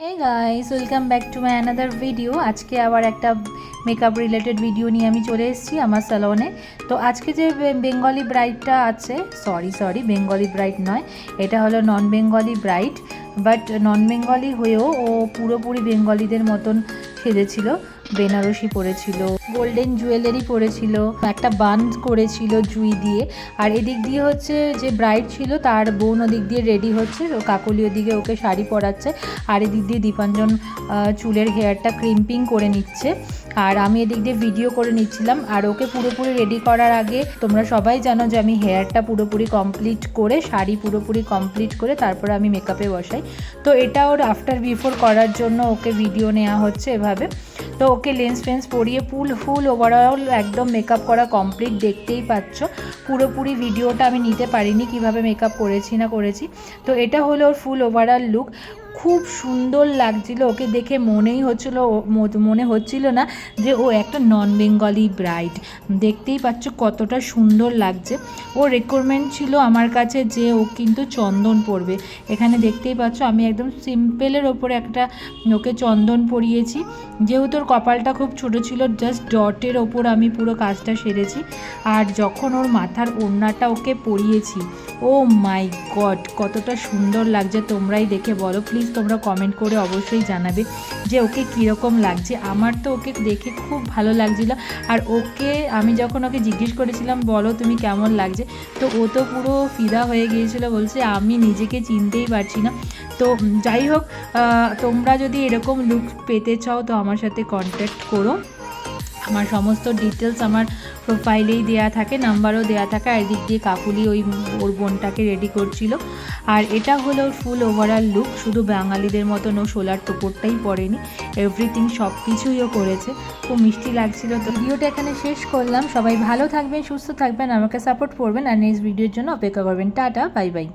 Hey guys welcome back to my another video আজকে আবার একটা মেকআপ রিলেটেড ভিডিও নিয়ে আমি চলে এসেছি আমার স্যালনে তো আজকে যে বেঙ্গলি ব্রাইডটা আছে সরি সরি বেঙ্গলি ব্রাইড নয়, এটা হলো non Bengali bride but non Bengali হয়েও ও পুরোপুরি বেঙ্গলিদের মতন সেজেছিল, বেনারসি পরেছিল। গোল্ডেন জুয়েলারি পরেছিল, একটা বান করেছিল জুই দিয়ে। আর এদিক দিয়ে হচ্ছে যে ব্রাইড ছিল, তার বোন ওদিক দিয়ে রেডি হচ্ছে, ও কাকলি ওদিকে ওকে শাড়ি পরাচ্ছে। আর এদিক দিয়ে দীপাঞ্জন চুলের হেয়ারটা ক্রিম্পিং করে নিচ্ছে। আর আমি এদিক দিয়ে ভিডিও করে নিচ্ছিলাম, আর ওকে পুরোপুরি রেডি করার আগে তোমরা সবাই জানো যে আমি হেয়ারটা পুরোপুরি কমপ্লিট করে, শাড়ি পুরোপুরি কমপ্লিট করে তারপরে আমি মেকআপে বসাই। তো এটা ওর আফটার বিফোর করার জন্য ওকে ভিডিও নেওয়া হচ্ছে এভাবে। তো ওকে লেন্স ফেন্স পরিয়ে ফুল ফুল ওভারঅল একদম মেকআপ করা কমপ্লিট দেখতেই পাচ্ছ। পুরোপুরি ভিডিওটা আমি নিতে পারিনি কীভাবে মেকআপ করেছি না করেছি। তো এটা হলো ওর ফুল ওভারঅল লুক খুব সুন্দর লাগছিল। ওকে দেখে মনেই হচ্ছিল মনে হচ্ছিল না যে ও একটা নন বেঙ্গলি ব্রাইড দেখতেই পাচ্ছ কতটা সুন্দর লাগছে। ও রিকোয়ারমেন্ট ছিল আমার কাছে যে ও কিন্তু চন্দন পরবে। এখানে দেখতেই পাচ্ছ আমি একদম সিম্পলের ওপরে একটা ওকে চন্দন পরিয়েছি। যেহেতু ওর কপালটা খুব ছোট ছিল জাস্ট ডটের ওপর আমি পুরো কাজটা সেরেছি। আর যখন ওর মাথার ওড়নাটা ওকে পরিয়েছি ও মাই গড, কতটা সুন্দর লাগছে তোমরাই দেখে বলো। প্লিজ তোমরা কমেন্ট করে অবশ্যই জানাবে যে ওকে কীরকম লাগছে। আমার তো ওকে দেখে খুব ভালো লাগছিল। আর ওকে আমি যখন ওকে জিজ্ঞেস করেছিলাম, বলো তুমি কেমন লাগছে? তো ও তো পুরো ফিদা হয়ে গিয়েছিল, বলছে আমি নিজেকে চিনতেই পারছি না। তো যাই হোক তোমরা যদি এরকম লুক পেতে চাও, তো আমার সাথে কন্ট্যাক্ট করো। আমার সমস্ত ডিটেলস আমার প্রোফাইলেই দেয়া থাকে নাম্বারও দেয়া থাকে, আর এদিক দিয়ে কাকুলি ওই ওর বোনটাকে রেডি করছিল। আর এটা হলো ফুল ওভারঅল লুক শুধু বাঙালিদের মতন ও সোলার টোপরটাই পরেনি এভরিথিং সব কিছুই ও করেছে। খুব মিষ্টি লাগছিল তো। ভিডিওটা এখানে শেষ করলাম। সবাই ভালো থাকবেন, সুস্থ থাকবেন, আমাকে সাপোর্ট করবেন, আর নেক্সট ভিডিওর জন্য অপেক্ষা করবেন। Tata bye bye